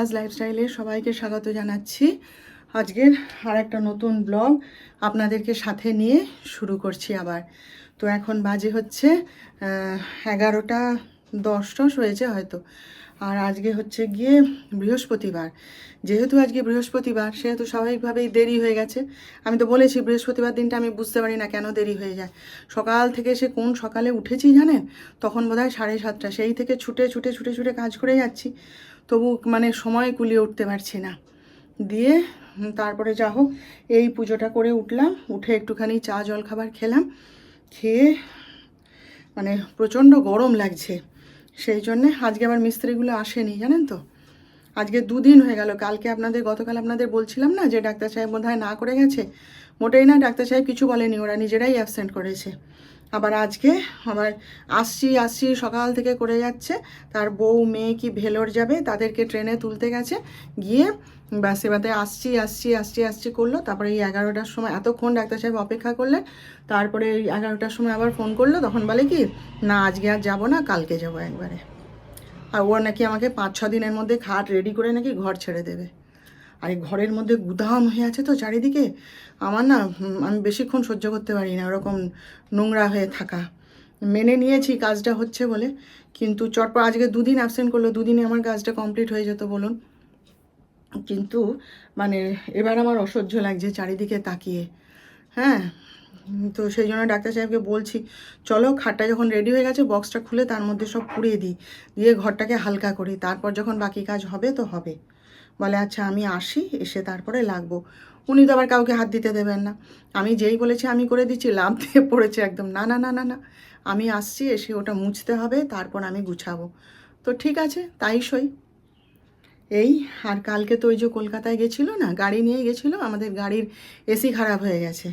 সুভাষ লাইফস্টাইলে সবাইকে স্বাগত জানাচ্ছি। আজকের আর একটা নতুন ব্লগ আপনাদেরকে সাথে নিয়ে শুরু করছি আবার। তো এখন বাজে হচ্ছে এগারোটা দশ টস হয়েছে হয়তো। আর আজকে হচ্ছে গিয়ে বৃহস্পতিবার। যেহেতু আজকে বৃহস্পতিবার, সেহেতু স্বাভাবিকভাবেই দেরি হয়ে গেছে। আমি তো বলেছি, বৃহস্পতিবার দিনটা আমি বুঝতে পারি না কেন দেরি হয়ে যায়। সকাল থেকে সে কোন সকালে উঠেছি জানেন? তখন বোধহয় সাড়ে সাতটা। সেই থেকে ছুটে ছুটে ছুটে ছুটে কাজ করে যাচ্ছি। তবু মানে সময় কুলিয়ে উঠতে পারছি না। দিয়ে তারপরে যা হোক, এই পুজোটা করে উঠলাম, উঠে একটুখানি চা, জল খাবার খেলাম। খেয়ে মানে প্রচণ্ড গরম লাগছে। সেই জন্যে আজকে আবার মিস্ত্রিগুলো আসেনি, জানেন তো? আজকে দুদিন হয়ে গেল। কালকে আপনাদের, গতকাল আপনাদের বলছিলাম না যে ডাক্তার সাহেব বোধহয় না করে গেছে? মোটেই না, ডাক্তার সাহেব কিছু বলেনি, ওরা নিজেরাই অ্যাবসেন্ট করেছে। আবার আজকে আবার আসছি আসছি সকাল থেকে করে যাচ্ছে। তার বউ, মেয়ে কি ভেলোর যাবে, তাদেরকে ট্রেনে তুলতে গেছে। গিয়ে ব্যাস এবারে আসছি আসছি আসছি আসছি করল। তারপরে এই এগারোটার সময় এতক্ষণ ডাক্তার সাহেব অপেক্ষা করলেন। তারপরে এই এগারোটার সময় আবার ফোন করল। তখন বলে কি, না, আজকে আর যাব না, কালকে যাব একবারে। আর ও নাকি আমাকে পাঁচ ছ দিনের মধ্যে খাট রেডি করে নাকি ঘর ছেড়ে দেবে। আর এই ঘরের মধ্যে গুদাম হয়ে আছে তো চারিদিকে। আমার না আমি বেশিক্ষণ সহ্য করতে পারি না ওরকম নোংরা হয়ে থাকা। মেনে নিয়েছি কাজটা হচ্ছে বলে, কিন্তু চটপট আজকে দুদিন অ্যাবসেন্ট করল, দুদিনে আমার কাজটা কমপ্লিট হয়ে যেত বলুন। কিন্তু মানে এবার আমার অসহ্য লাগছে চারিদিকে তাকিয়ে। হ্যাঁ তো সেই জন্য ডাক্তার সাহেবকে বলছি, চলো খাটটা যখন রেডি হয়ে গেছে বক্সটা খুলে তার মধ্যে সব পুড়িয়ে দিই, দিয়ে ঘরটাকে হালকা করি, তারপর যখন বাকি কাজ হবে তো হবে। বলে আচ্ছা আমি আসি, এসে তারপরে লাগবো। উনি তো আবার কাউকে হাত দিতে দেবেন না। আমি যেই বলেছি, আমি করে দিচ্ছি লাভ দিয়ে পড়েছে একদম, না না না না না, আমি আসছি, এসে ওটা মুছতে হবে, তারপর আমি গুছাবো। তো ঠিক আছে, তাই সই। এই, আর কালকে তো ওই যে কলকাতায় গেছিল না, গাড়ি নিয়ে গেছিল, আমাদের গাড়ির এসি খারাপ হয়ে গেছে।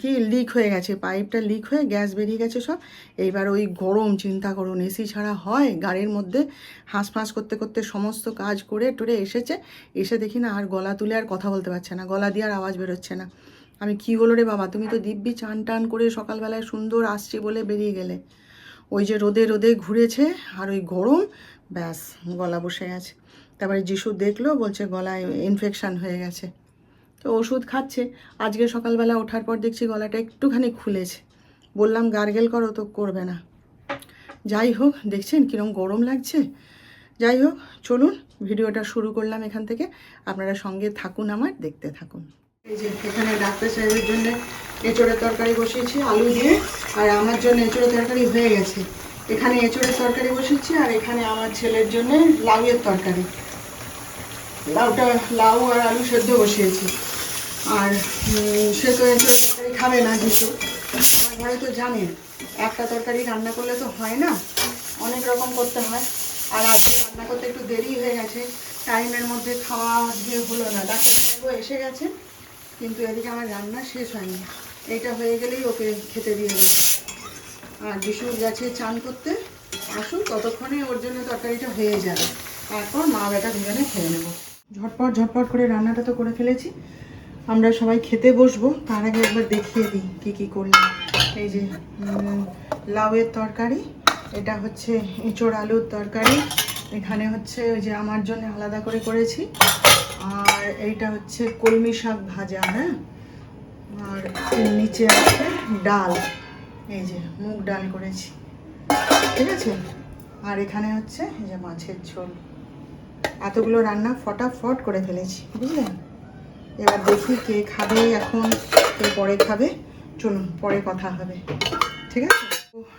কি লিক হয়ে গেছে পাইপটা লিক হয়ে গ্যাস বেরিয়ে গেছে সব। এইবার ওই গরম, চিন্তা করুন এসি ছাড়া হয়। গাড়ির মধ্যে হাঁসফাঁস করতে করতে সমস্ত কাজ করে টরে এসেছে। এসে দেখি না আর গলা তুলে আর কথা বলতে পারছে না, গলা দিয়ে আর আওয়াজ বেরোচ্ছে না। আমি কি হলো রে বাবা? তুমি তো দিব্যি চান টান করে সকালবেলায় সুন্দর আসছি বলে বেরিয়ে গেলে। ওই যে রোদে রোদে ঘুরেছে আর ওই গরম, ব্যাস, গলা বসে গেছে। তারপরে যিশু দেখল, বলছে গলায় ইনফেকশান হয়ে গেছে। তো ওষুধ খাচ্ছে। আজকে সকালবেলা ওঠার পর দেখছি গলাটা একটুখানি খুলেছে। বললাম, গার্গেল করো, তো করবে না। যাই হোক, দেখছেন কীরকম গরম লাগছে? যাই হোক, চলুন, ভিডিওটা শুরু করলাম এখান থেকে। আপনারা সঙ্গে থাকুন আমার, দেখতে থাকুন। এই যে, এখানে ডাক্তার সাহেবের জন্য এঁচড়ের তরকারি বসিয়েছি, আলু দিয়ে, আর আমার জন্য এঁচড়ের তরকারি হয়ে গেছে। এখানে এঁচড়ের তরকারি বসিয়েছি, আর এখানে আমার ছেলের জন্য লাউয়ের তরকারি। লাউটা, লাউ আর আলু সেদ্ধ বসিয়েছি। আর সে তো এঁচড়ের তরকারি খাবে না কিছু। আমার ঘরে তো জানেন একটা তরকারি রান্না করলে তো হয় না, অনেক রকম করতে হয়। আর আজকে রান্না করতে একটু দেরি হয়ে গেছে, টাইমের মধ্যে খাওয়া দিয়ে হলো না। ডাক্তার সাহেবও এসে গেছে, কিন্তু এদিকে আমার রান্না শেষ হয়নি। এইটা হয়ে গেলেই ওকে খেতে দিয়ে দেবো। আর যিশু গেছে চান করতে আসুন ততক্ষণে ওর জন্য তরকারিটা হয়ে যাবে। তারপর মা বেটা দুজনে খেয়ে নেব। ঝটপট ঝটপট করে রান্নাটা তো করে ফেলেছি। আমরা সবাই খেতে বসবো। তার আগে একবার দেখিয়ে দিই কী কী করলাম। এই যে লাউয়ের তরকারি, এটা হচ্ছে এঁচোড় আলুর তরকারি। এখানে হচ্ছে ওই যে আমার জন্য আলাদা করে করেছি। আর এইটা হচ্ছে কলমি শাক ভাজা হ্যাঁ? আর নিচে আছে ডাল। এই যে, মুগ ডাল করেছি। ঠিক আছে? আর এখানে হচ্ছে এই যে মাছের ঝোল। এতগুলো রান্না ফটাফট করে ফেলেছি, বুঝলেন? এবার দেখি কে খাবে এখন, কে পরে খাবে। চলুন, পরে কথা হবে। ঠিক আছে?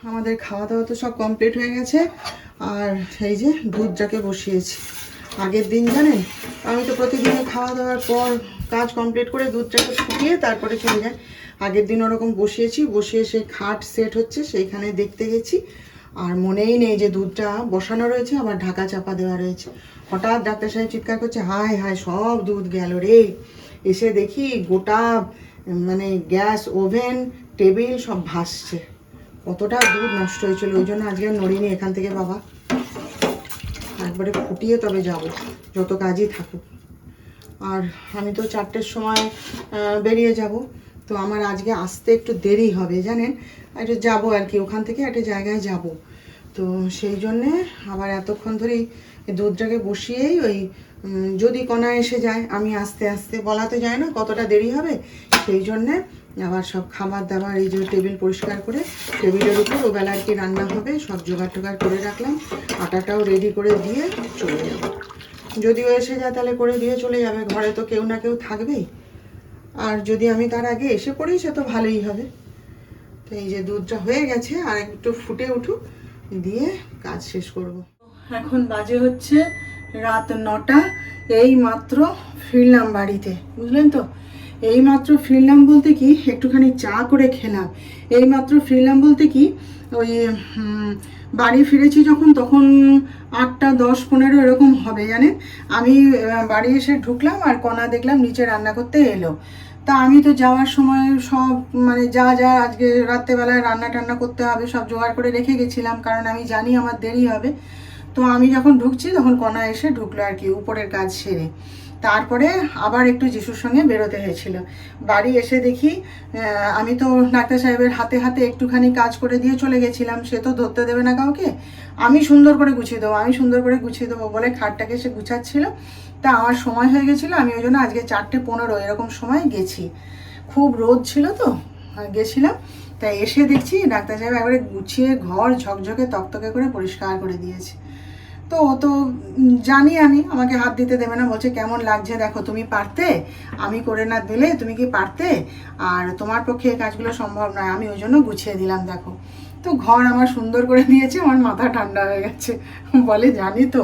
আমাদের খাওয়া দাওয়া তো সব কমপ্লিট হয়ে গেছে। আর এই যে দুধটাকে বসিয়েছি। আগের দিন জানেন, আমি তো প্রতিদিনই খাওয়া দাওয়ার পর কাজ কমপ্লিট করে দুধটাকে শুকিয়ে তারপরে চলে যায় আগের দিন ওরকম বসিয়েছি, বসিয়ে সেই খাট সেট হচ্ছে, সেইখানে দেখতে গেছি। আর মনেই নেই যে দুধটা বসানো রয়েছে, আবার ঢাকা চাপা দেওয়া রয়েছে। হঠাৎ ডাক্তার সাহেব চিৎকার করছে, হায় হায়, সব দুধ গেল রে। এসে দেখি গোটা মানে গ্যাস, ওভেন, টেবিল সব ভাসছে। কতটা দুধ নষ্ট হয়েছিল, ওই জন্য আজকে নড়িনি এখান থেকে বাবা। একবারে ফুটিয়ে তবে যাব, যত কাজই থাকুক। আর আমি তো চারটের সময় বেরিয়ে যাব, তো আমার আজকে আসতে একটু দেরি হবে, জানেন? একটু যাব আর কি, ওখান থেকে একটা জায়গায় যাব। তো সেই জন্যে আবার এতক্ষণ ধরেই দুধটাকে বসিয়েই ওই যদি কণা এসে যায়, আমি আস্তে আস্তে বলা তো যায় না কতটা দেরি হবে, সেই জন্যে আবার সব খাবার দাবার এই যে টেবিল পরিষ্কার করে টেবিলের উপর ওবেলা আর কি রান্না হবে, সব জোগাড় টোগাড় করে রাখলাম, আটাটাও রেডি করে দিয়ে চলে যাব। যদিও এসে যায় তাহলে করে দিয়ে চলে যাবে, ঘরে তো কেউ না কেউ থাকবেই। আর যদি আমি তার আগে এসে পড়ি সে তো ভালোই হবে। তো এই যে দুধটা হয়ে গেছে, আর একটু ফুটে উঠুক দিয়ে কাজ শেষ করব। এখন বাজে হচ্ছে রাত নটা, এই মাত্র ফিরলাম বাড়িতে, বুঝলেন তো? এই মাত্র ফিরলাম বলতে কি, একটুখানি চা করে খেলাম। এই মাত্র ফিরলাম বলতে কি, ওই বাড়ি ফিরেছি যখন, তখন আটটা, দশ, পনেরো এরকম হবে, জানেন? আমি বাড়ি এসে ঢুকলাম আর কণা দেখলাম, নিচে রান্না করতে এলো। তা আমি তো যাওয়ার সময় সব মানে যা যা আজকে রাত্রেবেলায় রান্না টান্না করতে হবে, সব জোগাড় করে রেখে গেছিলাম, কারণ আমি জানি আমার দেরি হবে। তো আমি যখন ঢুকছি, তখন কণা এসে ঢুকলো আর কি, উপরের কাজ সেরে। তারপরে আবার একটু যিশুর সঙ্গে বেরোতে হয়েছিল। বাড়ি এসে দেখি আমি তো ডাক্তার সাহেবের হাতে হাতে একটুখানি কাজ করে দিয়ে চলে গেছিলাম, সে তো ধরতে দেবে না কাউকে। আমি সুন্দর করে গুছিয়ে দেবো, আমি সুন্দর করে গুছিয়ে দেবো বলে খাটটাকে সে গুছাচ্ছিল। তা আমার সময় হয়ে গেছিল, আমি ওই জন্য আজকে চারটে পনেরো এরকম সময় গেছি। খুব রোদ ছিল তো গেছিলাম তাই এসে দেখছি ডাক্তার সাহেব একবারে গুছিয়ে ঘর ঝকঝকে তকতকে করে পরিষ্কার করে দিয়েছে। তো ও তো জানি আমি, আমাকে হাত দিতে দেবে না, বলছে কেমন লাগছে দেখো, তুমি পারতে? আমি করে না দিলে তুমি কি পারতে? আর তোমার পক্ষে এই কাজগুলো সম্ভব নয়, আমি ওই জন্য গুছিয়ে দিলাম, দেখো। তো ঘর আমার সুন্দর করে দিয়েছে আমার মাথা ঠান্ডা হয়ে গেছে। বলে, জানি তো,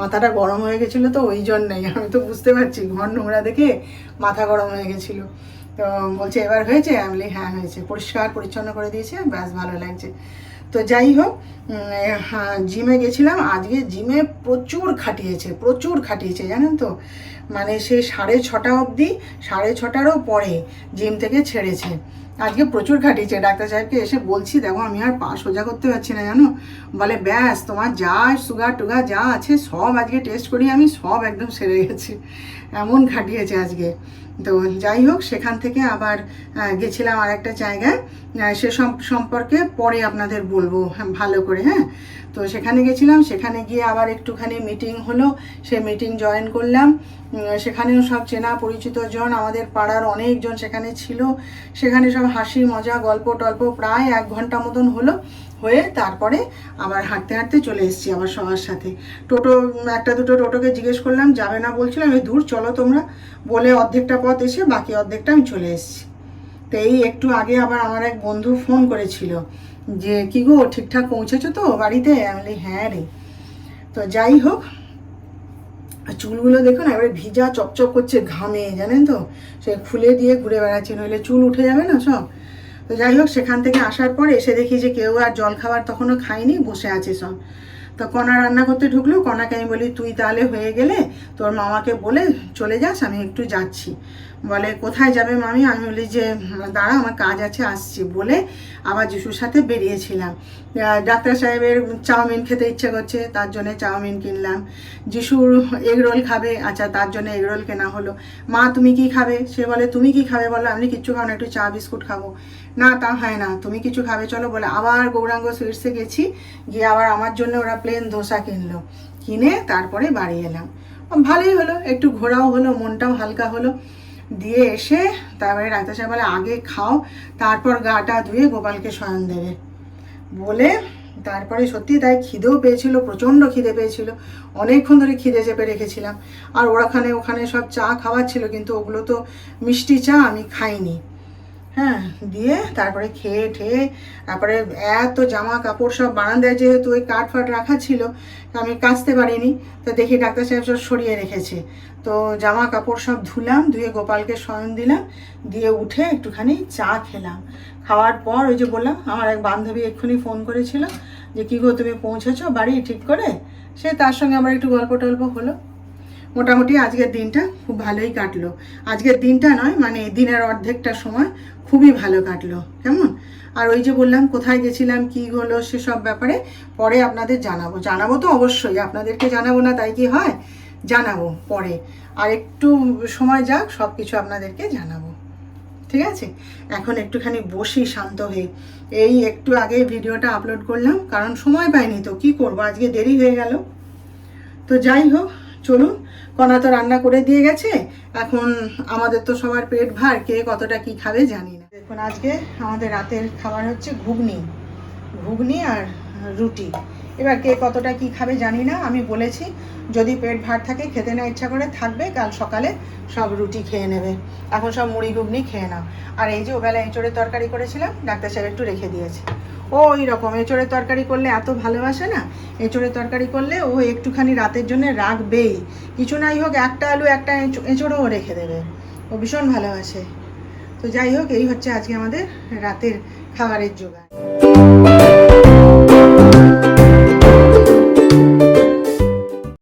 মাথাটা গরম হয়ে গেছিল তো, ওই জন্যই। আমি তো বুঝতে পারছি, ঘর নোংরা দেখে মাথা গরম হয়ে গেছিল। তো বলছে, এবার হয়েছে? আমি হ্যাঁ হয়েছে। পরিষ্কার পরিচ্ছন্ন করে দিয়েছে, ব্যাস, ভালো লাগছে। তো যাই হোক হ্যাঁ, জিমে গেছিলাম। আজকে জিমে প্রচুর খাটিয়েছে প্রচুর খাটিয়েছে জানেন তো? মানে সে সাড়ে ছটা অবধি সাড়ে ছটারও পরে জিম থেকে ছেড়েছে। আজকে প্রচুর খাটিয়েছে ডাক্তার সাহেবকে এসে বলছি দেখো আমি আর পা সোজা করতে পারছি না জানো? বলে ব্যাস তোমার যা সুগার টুগার যা আছে সব আজকে টেস্ট করি আমি সব একদম সেরে গেছি। এমন খাটিয়েছে আজকে। তো যাই হোক সেখান থেকে আবার গেছিলাম আর একটা জায়গায় সে সম্পর্কে পরে আপনাদের বলব হ্যাঁ, ভালো করে হ্যাঁ। তো সেখানে গেছিলাম সেখানে গিয়ে আবার একটুখানি মিটিং হলো। সে মিটিং জয়েন করলাম। সেখানেও সব চেনা পরিচিত জন আমাদের পাড়ার অনেকজন সেখানে ছিল। সেখানে সব হাসি মজা গল্প টল্প প্রায় এক ঘণ্টা মতন হলো। হয়ে তারপরে আবার হাঁটতে হাঁটতে চলে এসেছি আবার সবার সাথে। টোটো, একটা দুটো টোটোকে জিজ্ঞেস করলাম, যাবে না বলছিলাম, আমি দূর, চলো তোমরা। বলে অর্ধেকটা পথ এসে বাকি অর্ধেকটা আমি চলে এসেছি। তো এই একটু আগে আবার আমার এক বন্ধু ফোন করেছিল যে, কি গো, ঠিকঠাক পৌঁছেছো তো বাড়িতে? আমি বলি হ্যাঁ রে। তো যাই হোক, চুলগুলো দেখুন এবারে ভিজা চকচক করছে ঘামে, জানেন তো? সে খুলে দিয়ে ঘুরে বেড়াচ্ছে, নইলে চুল উঠে যাবে না সব? তো যাই হোক, সেখান থেকে আসার পর এসে দেখি যে কেউ আর জল খাবার তখনও খায়নি, বসে আছে সব। তো কণা রান্না করতে ঢুকলো, কণাকে আমি বলি, তুই তাহলে হয়ে গেলে তোর মামাকে বলে চলে যাস, আমি একটু যাচ্ছি। বলে, কোথায় যাবে মামি? আমি বলি যে, দাঁড়া, আমার কাজ আছে, আসছি। বলে আবার যিশুর সাথে বেরিয়েছিলাম। ডাক্তার সাহেবের চাউমিন খেতে ইচ্ছে করছে, তার জন্য চাউমিন কিনলাম। যিশুর এগ রোল খাবে আচ্ছা তার জন্য এগ রোল কেনা হলো। মা, তুমি কি খাবে? সে বলে, তুমি কি খাবে বলো, আমি কিচ্ছু খাব না, একটু চা, বিস্কুট খাব। না, তা হয় না, তুমি কিছু খাবে, চলো বলে আবার গৌরাঙ্গ সুইটসে গেছি। গিয়ে আবার আমার জন্য ওরা প্লেন ধোসা কিনলো। কিনে তারপরে বাড়ি এলাম। ভালোই হলো, একটু ঘোরাও হলো, মনটাও হালকা হলো। দিয়ে এসে তারপরে রাতে সাহেব বলে, আগে খাও, তারপর গাটা ধুয়ে গোপালকে শয়ন দেবে। বলে তারপরে সত্যি তাই খিদেও পেয়েছিল, প্রচণ্ড খিদে পেয়েছিল। অনেকক্ষণ ধরে খিদে চেপে রেখেছিলাম। আর ওখানে ওখানে সব চা খাওয়াচ্ছিল, কিন্তু ওগুলো তো মিষ্টি চা, আমি খাইনি। হ্যাঁ দিয়ে তারপরে খেয়ে ঠেয়ে তারপরে এত জামা কাপড় সব বারান্দায় যেহেতু ওই কাঠ ফাট রাখা ছিল, আমি কাচতে পারিনি, তো দেখি ডাক্তার সাহেব সব সরিয়ে রেখেছে। তো জামা কাপড় সব ধুলাম, ধুয়ে গোপালকে শয়ন দিলাম, দিয়ে উঠে একটুখানি চা খেলাম। খাওয়ার পর ওই যে বললাম, আমার এক বান্ধবী এক্ষুনি ফোন করেছিল যে, কী গো তুমি পৌঁছেছো বাড়ি ঠিক করে? সে তার সঙ্গে আবার একটু গল্প টল্প হলো। মোটামুটি আজকের দিনটা খুব ভালোই কাটলো। আজকের দিনটা নয় মানে দিনের অর্ধেকটা সময় খুবই ভালো কাটলো, কেমন? আর ওই যে বললাম, কোথায় গেছিলাম, কি হলো, সেসব ব্যাপারে পরে আপনাদের জানাব। জানাব তো অবশ্যই, আপনাদেরকে জানাব না তাই কি হয়? জানাব পরে। আর একটু সময় যাক সব কিছু আপনাদেরকে জানাব। ঠিক আছে? এখন একটুখানি বসি, শান্ত হয়ে। এই একটু আগে ভিডিওটা আপলোড করলাম, কারণ সময় পাইনি তো, কি করব? আজকে দেরি হয়ে গেল। তো যাই হোক চলুন, কণা তো রান্না করে দিয়ে গেছে। এখন আমাদের তো সবার পেট ভার, কে কতটা কি খাবে জানি না। দেখুন, আজকে আমাদের রাতের খাবার হচ্ছে ঘুগনি ঘুগনি আর রুটি। এবার কে কতটা কি খাবে জানি না, আমি বলেছি, যদি পেট ভার থাকে, খেতে না ইচ্ছা করে থাকবে, কাল সকালে সব রুটি খেয়ে নেবে। এখন সব মুড়ি ঘুগনি খেয়ে নাও। আর এই যে ওবেলা এঁচড়ের তরকারি করেছিলাম, ডাক্তার সাহেব একটু রেখে দিয়েছে। ও ওই রকম এঁচড়ের তরকারি করলে এত ভালোবাসে না? এঁচড়ের তরকারি করলে ও একটুখানি রাতের জন্য রাখবেই। কিছু নাই হোক, একটা আলু, একটা এঁচো- এঁচড়ও রেখে দেবে। ও ভীষণ ভালোবাসে। তো যাই হোক, এই হচ্ছে আজকে আমাদের রাতের খাবারের জোগাড়।